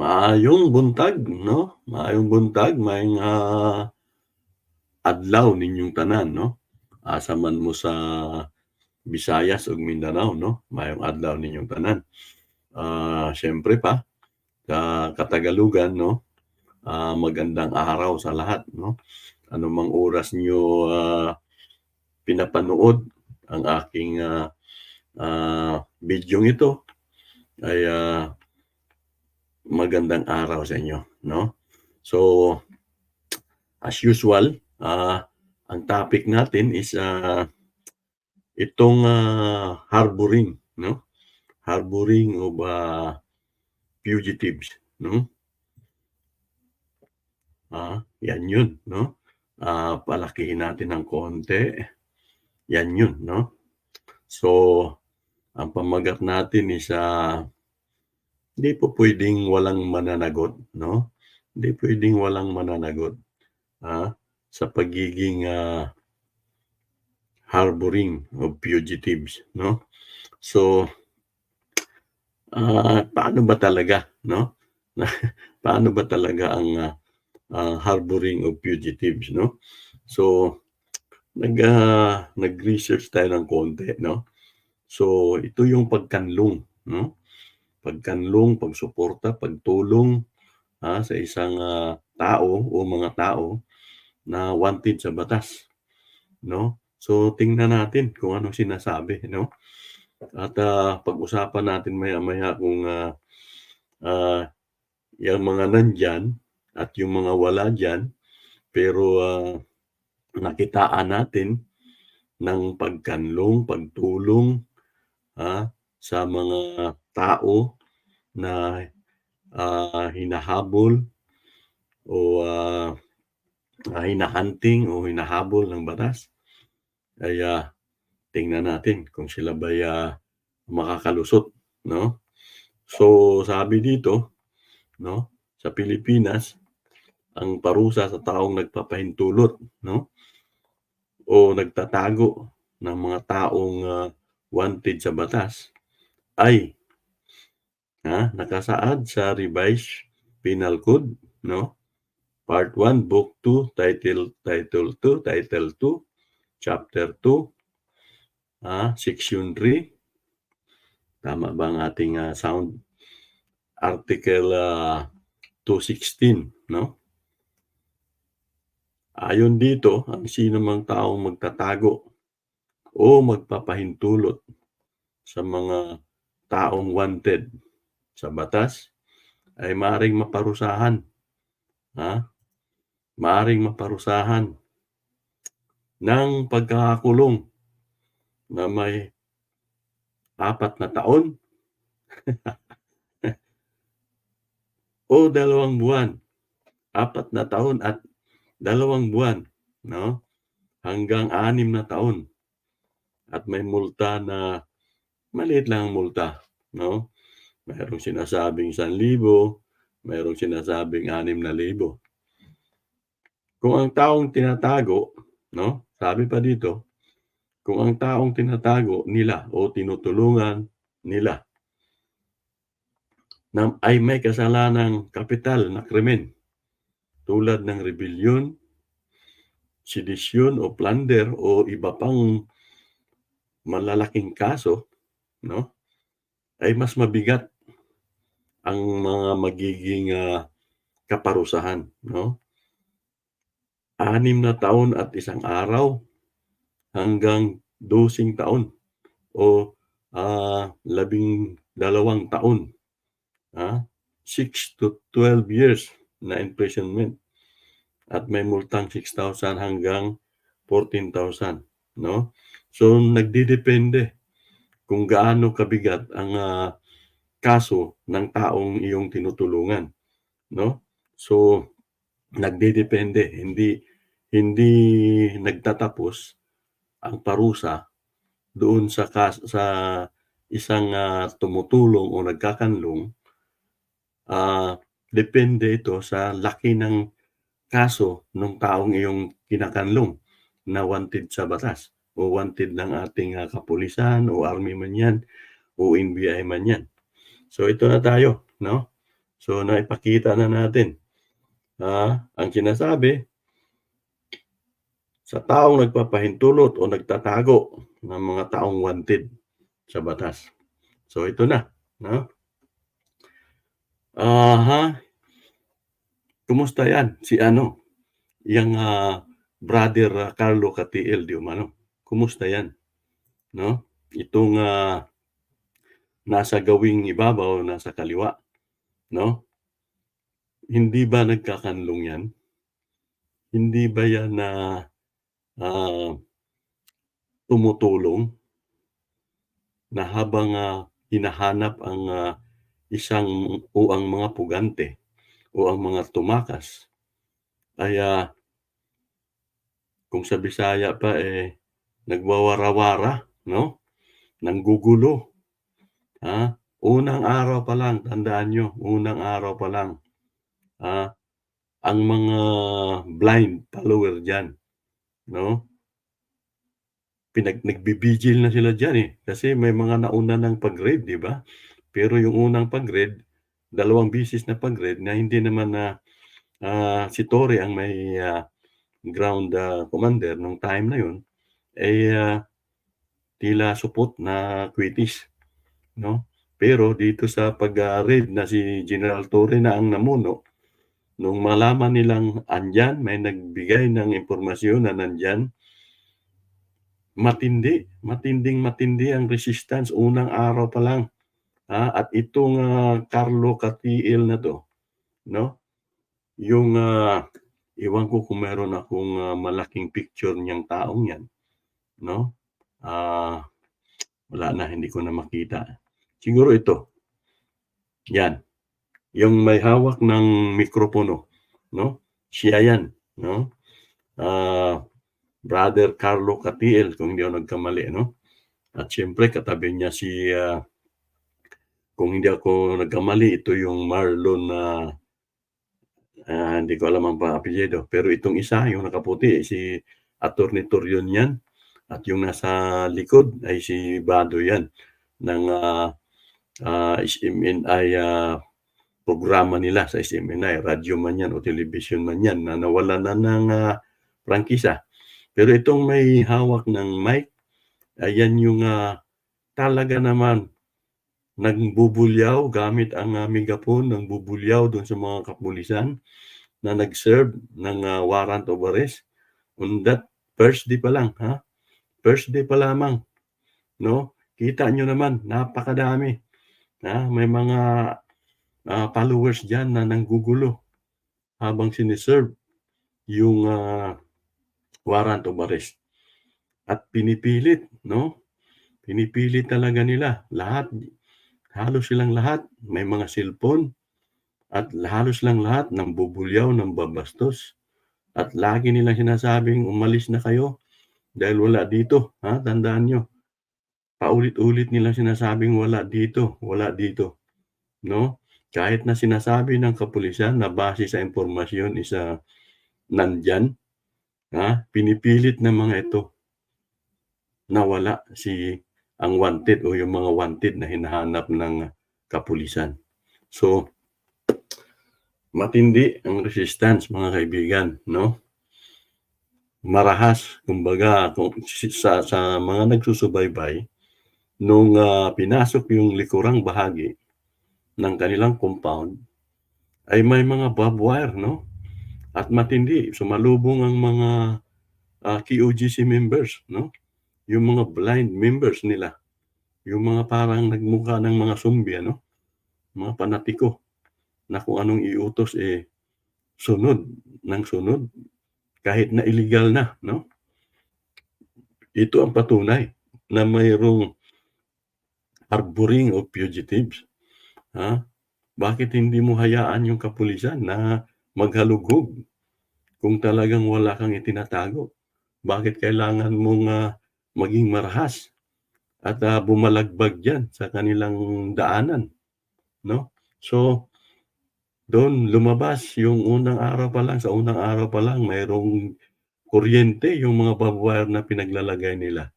Maayong buntag 'no, maayong buntag, maayong, ah, adlaw ninyong tanan 'no. Asa man mo sa Visayas ug Mindanao 'no, maayong adlaw ninyong tanan. Ah, siyempre pa sa Katagalugan 'no, ah, magandang araw sa lahat 'no. Anumang oras niyo, ah, pinapanood ang aking, ah, ah, bidyong ito ay, ah, magandang araw sa inyo 'no. So, as usual, ah, ang topic natin is, ah, itong, ah, harboring 'no, harboring of, ah, fugitives 'no. Ah, 'yan 'yun 'no. Ah, palakihin natin ng konti, 'yan 'yun 'no. So, ang pamagat natin is, ah, hindi po puwedeng walang mananagot 'no, hindi puwedeng walang mananagot, ah, sa pagiging, ah, harboring of fugitives 'no. So, ah, paano ba talaga 'no, paano ba talaga ang, ah, ah, harboring of fugitives 'no. So, nag, ah, nag-research tayo ng konti 'no. So, ito yung pagkanlong 'no, pagkanlong, pagsuporta, pagtulong, ah, sa isang, ah, tao o mga tao na wanted sa batas 'no. So, tingnan natin kung anong sinasabi 'no at, ah, pag-usapan natin maya-maya kung, ah, ah, yang mga nandiyan at yung mga wala diyan, pero, ah, nakitaan natin ng pagkanlong, pagtulong, ah, sa mga tao na, ah, hinahabol o, ah, hina-hunting o hinahabol ng batas. Ay, ah, tingnan natin kung sila ba'y, ah, makakalusot 'no. So, sabi dito 'no, sa Pilipinas, ang parusa sa taong nagpapahintulot 'no o nagtatago ng mga taong, ah, wanted sa batas ay, ah, nakasaad sa Revised Penal Code 'no, Part 1, Book 2, Title Title 2, Title 2, Chapter 2, ah, Section 3. Tama ba ang ating, ah, sound? Article, ah, 216 'no. Ayon dito, ang sinumang taong magtatago o magpapahintulot sa mga taong wanted sa batas ay maaaring maparusahan, ah, maaaring maparusahan ng pagkakakulong na may 4 na taon o 2 buwan, 4 na taon at 2 buwan 'no, hanggang 6 na taon. At may multa na maliit lang ang multa 'no, mayroong sinasabing 1,000, mayroong sinasabing 6,000. Kung ang taong tinatago 'no, sabi pa dito, kung ang taong tinatago nila o tinutulungan nila na ay may kasalanang kapital na krimen tulad ng rebellion, sedisyon o plunder o iba pang malalaking kaso 'no, ay mas mabigat ang mga magiging, ah, kaparusahan 'no. 6 na taon at isang araw hanggang 12 taon o, ah, 12 taon, ah, 6 to 12 years na imprisonment at may multang 6,000 hanggang 14,000 'no. So, nagdedepende kung gaano kabigat ang, ah, kaso ng taong iyong tinutulungan 'no. So, nagdedepende hindi hindi nagtatapos ang parusa doon sa kas sa isang, ah, tumutulong o nagkakanlong. Ah, depende ito sa laki ng kaso nung taong iyong kinakanlong na wanted sa batas o wanted ng ating, ah, kapulisan o army man 'yan o NBI man 'yan. So, ito na tayo 'no. So, naipakita na natin, ah, ang sinasabi sa taong nagpapahintulot o nagtatago ng mga taong wanted sa batas. So, ito na, 'no? Aha. Kumusta 'yan, si ano, yang, ah, brother Carlo Katiel di umano, kumusta 'yan, 'no? Itong, ah, nasa gawing ibabaw, nasa kaliwa, 'no? Hindi ba nagkakanlong 'yan? Hindi ba 'yan, ah, ah tumutulong? Na habang, ah, hinahanap ang, ah, isang o ang mga pugante o ang mga tumakas ay, ah kung sa Bisaya pa, eh, nagwawara-wara, 'no? Nanggugulo, ah, unang araw pa lang tandaan niyo, unang araw pa lang, ah, ang mga blind follower diyan, 'no? Pinag nagbi-vigil na sila diyan, eh, kasi may mga nauna ng pag-raid, 'di ba? Pero yung unang pag-raid, dalawang beses na pag-raid na hindi naman na, ah, si Torre ang may, ah, ground, ah, commander nung time na yun, eh, ah, tila supot na kwitis, 'no? Pero dito sa pag, raid na si General Torre na ang namuno, nung malaman nilang andiyan, may nagbigay ng impormasyon na nandiyan matindi, matinding-matindi ang resistance unang araw pa lang, ah, at itong, ah, Carlo Katiel na 'to, 'no? Yung, ah, ewan ko kung meron akong, ah, malaking picture niyang taong 'yan, 'no? Ah, wala na, hindi ko na makita. Siguro ito. 'Yan, yung may hawak ng mikropono, 'no? Siya 'yan, 'no? Ah, Brother Carlo Katiel kung hindi ako nagkamali, 'no? At siyempre katabi niya si, ah, kung hindi ako nagkamali, ito yung Marlon na ah, hindi ko alam ang pa-apelyido, pero itong isa, yung nakaputi, si Attorney Torion 'yan, at yung nasa likod ay si Badoy 'yan ng, ah, ah, SMNI, ah, programa nila sa SMNI, radyo man 'yan o telebisyon man 'yan na nawalan na ng, ah, prangkisa. Pero itong may hawak ng mic, ayan yung, ah, talaga naman nagbubulyaw gamit ang, ah, megaphone, nangbubulyaw dun sa mga kapulisan na nag-serve ng, ah, warrant of arrest on that first day pa lang, ha? First day pa lamang, 'no? Kita niyo naman napakadami, ha? May mga, ah, followers diyan na nanggugulo habang sine-serve yung, ah, warrant of arrest. At pinipilit, 'no? Pinipilit talaga nila lahat, halos silang lahat may mga cellphone at halos silang lahat nambubulyaw, nambabastos at lagi nilang sinasabing, "Umalis na kayo dahil wala dito." Ha, tandaan niyo. Paulit-ulit nilang sinasabing, "Wala dito, wala dito." 'No? Kahit na sinasabi ng kapulisan na base sa impormasyon is, ah, nandiyan, ha, pinipilit ng mga ito na wala si ang wanted o yung mga wanted na hinahanap ng kapulisan. So matindi ang resistance mga kaibigan, 'no? Marahas kumbaga kung sa sa mga nagsusubaybay nung, ah, pinasok yung likurang bahagi ng kanilang compound, ay may mga barbed wire, 'no? At matindi, sumalubong ang mga, ah, QOGC members, 'no? Yung mga blind members nila, yung mga parang nagmukha ng mga zombie ano, mga panatiko na kung anong iutos, eh, sunod ng sunod kahit na illegal na, 'no? Ito ang patunay na mayroong harboring of fugitives, ha? Bakit hindi mo hayaan yung kapulisan na maghalugog kung talagang wala kang itinatago? Bakit kailangan mong, ah, maging marahas at, ah, bumalagbag diyan sa kanilang daanan, 'no? So, dun lumabas yung unang araw pa lang, sa unang araw pa lang mayroong kuryente yung mga barbed na pinaglalagay nila.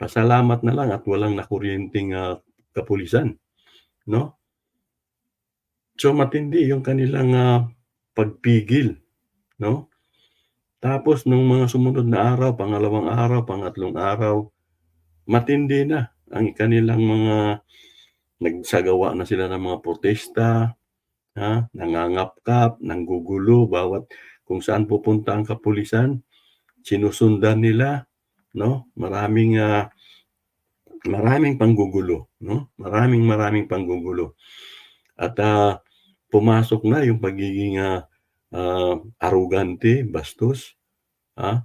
Pasalamat na lang at walang nakuryenteng, ah, kapulisan, 'no? So, matindi yung kanilang, ah, pagpigil, 'no? Tapos nung mga sumunod na araw, pangalawang araw, pangatlong araw, matindi na ang kanilang mga nagsagawa na sila ng mga protesta, ha, nangangapkap, nanggugulo, bawat kung saan pupunta ang kapulisan, sinusundan nila, 'no? Maraming, ah, maraming panggugulo, 'no? Maraming, maraming panggugulo. At, ah, pumasok na yung pagiging, ah, ah, arogante, bastos, ah.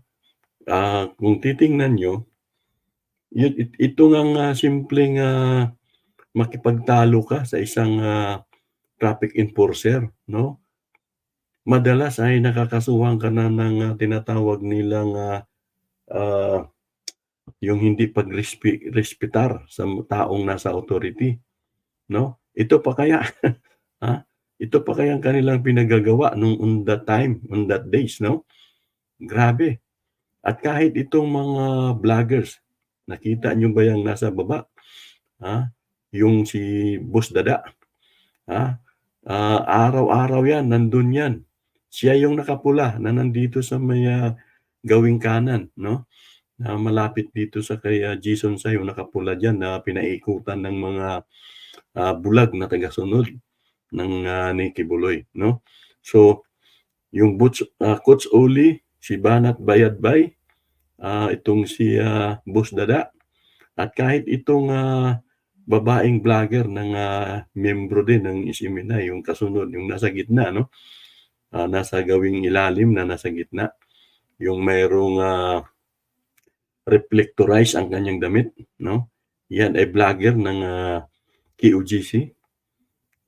Ah, kung titingnan it ito ngang, ah, simpleng, ah, makipagtalo ka sa isang, ah, traffic enforcer, 'no? Madalas ay nakakasuhan ka na ng, ah, tinatawag nilang, ah, ah, yung hindi pagrespe respetar sa taong nasa authority, 'no? Ito pa kaya, ah, ito pa kaya ang kanilang pinagagawa nung on that time, on that days, 'no? Grabe. At kahit itong mga vloggers, nakita niyo ba yang nasa baba, ah, yung si Boss Dada, ah, ah, araw-araw yan, nandun yan. Siya yung nakapula na nandito sa may, ah, gawing kanan, 'no? Na malapit dito sa kay, ah, Jason Sai, yung nakapula diyan na pinaikutan ng mga, ah, bulag na tagasunod ng, ah, ni Kibuloy, 'no? So, yung Butch ah, Coach Oli, si Banat Bayadbay, ah, itong si, ah, Boss Dada, at kahit itong, ah, babaeng vlogger ng, ah, miyembro din ng SMNI, yung kasunod, yung nasa gitna, 'no? Ah, nasa gawing ilalim na nasa gitna, yung mayroong, ah reflectorize ang kanyang damit, 'no? Yan ay vlogger ng, ah, QGC.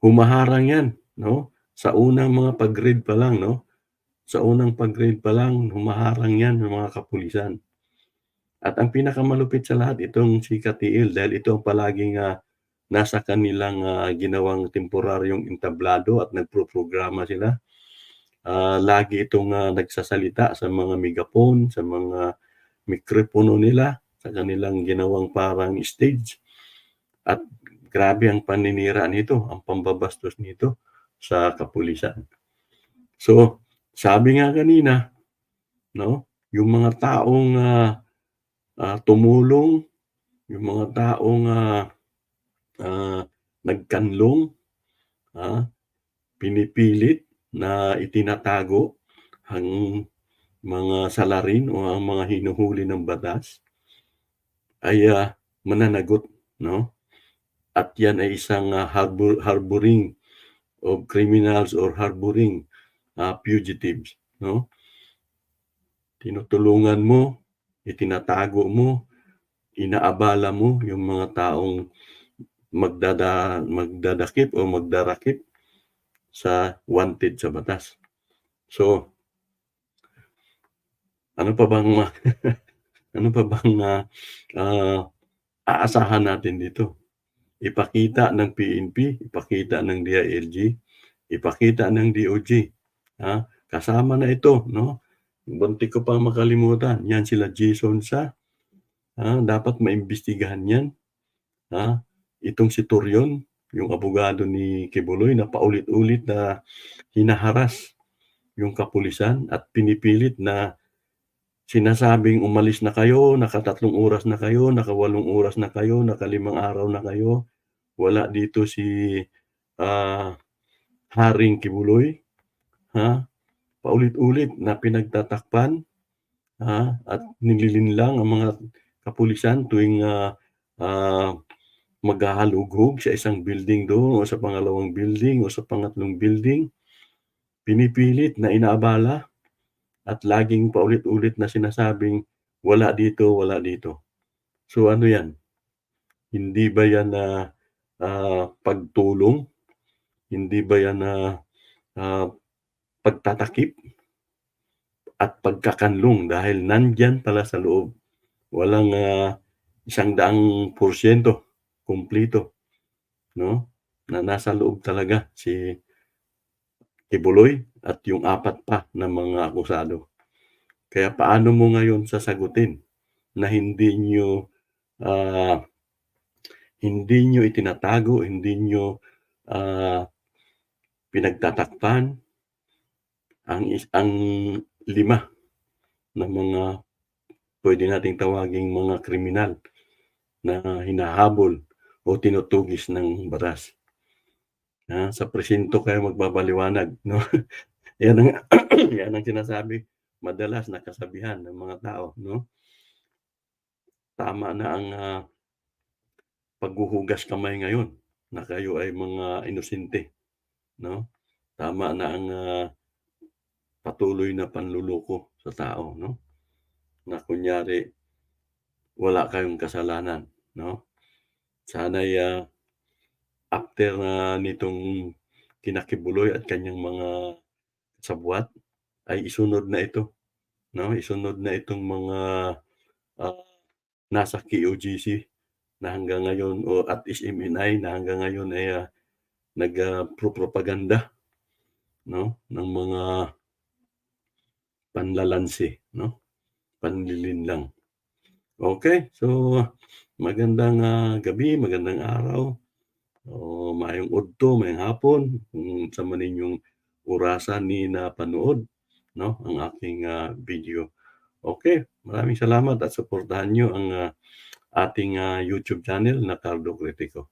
Humaharang yan, 'no? Sa unang mga pag-raid pa lang, 'no? Sa unang pag-raid pa lang, humaharang yan ng mga kapulisan. At ang pinakamalupit sa lahat itong si Katiil dahil ito ang palaging, ah, nasa kanilang, ah, ginawang temporaryong entablado at nagpoprograma sila. Ah, lagi itong, ah, nagsasalita sa mga megaphone, sa mga mikropono nila, sa kanilang ginawang parang stage. At grabe ang paninira nito, ang pambabastos nito sa kapulisan. So, sabi nga kanina, 'no, yung mga taong, ah, ah, tumulong, yung mga taong, ah, ah, nagkanlong, ah, pinipilit na itinatago ang mga salarin o ang mga hinuhuli ng batas ay, ah, mananagot, 'no? At yan ay isang, ah, harbor harboring of criminals or harboring, ah, fugitives, 'no? Tinutulungan mo, itinatago mo, inaabala mo yung mga taong magdada magdadakip o magdarakip sa wanted sa batas. So ano pa bang ano pa bang, ah, ah, aasahan natin dito? Ipakita ng PNP, ipakita ng DILG, ipakita ng DOJ, ah, kasama na ito, 'no? Muntik ko pang makalimutan, yan sila Jason Sa, ah, dapat maimbestigahan yan, ah. Itong si Torion, yung abogado ni Kibuloy na paulit-ulit na hinaharas yung kapulisan at pinipilit na sinasabing umalis na kayo, naka-3 oras na kayo, naka-8 oras na kayo, naka-5 araw na kayo. Wala dito si, ah, Haring Kibuloy, ha? Paulit-ulit na pinagtatakpan, ha, at nililinlang ang mga kapulisan tuwing, ah, ah, maghahalughog sa isang building dun o sa pangalawang building o sa pangatlong building. Pinipilit na inaabala at laging paulit-ulit na sinasabing, "Wala dito, wala dito." So, ano yan? Hindi ba yan, ah, ah, pagtulong? Hindi ba yan, ah, ah, pagtatakip? At pagkakanlong dahil nandiyan pala sa loob. Walang, ah, 100% kumpleto, 'no, na nasa loob talaga si Kibuloy at yung 4 pa na mga akusado. Kaya paano mo ngayon sasagutin na hindi niyo, ah, hindi niyo itinatago, hindi niyo, ah pinagtatakpan ang ang 5 na mga puwede nating tawaging mga kriminal na hinahabol o tinutugis ng batas. Ah, sa presinto kayo magpapaliwanag 'no. Yan ang yan ang sinasabi madalas na kasabihan ng mga tao 'no. Tama na ang, ah, paghuhugas kamay ngayon na kayo ay mga inosente 'no. Tama na ang, ah, patuloy na panluloko sa tao 'no, na kunyari wala kayong kasalanan 'no. Sana'y, ah, after na nitong kina Kibuloy at kaniyang mga kasabwat ay isunod na ito 'no, isunod na itong mga, ah, nasa KOJC na hanggang ngayon o at SMNI na hanggang ngayon ay, nag, ah, propropaganda 'no, ng mga panlalansi 'no, panlilinlang. Okey, so magandang, ah, gabi, magandang araw o maayong udto, maayong hapon kung sa man ninyong orasan ni napanood 'no, ang aking, ah, video. Okey, maraming salamat at suportahan niyo ang, ah, ating, ah, YouTube channel na Carlo Critico.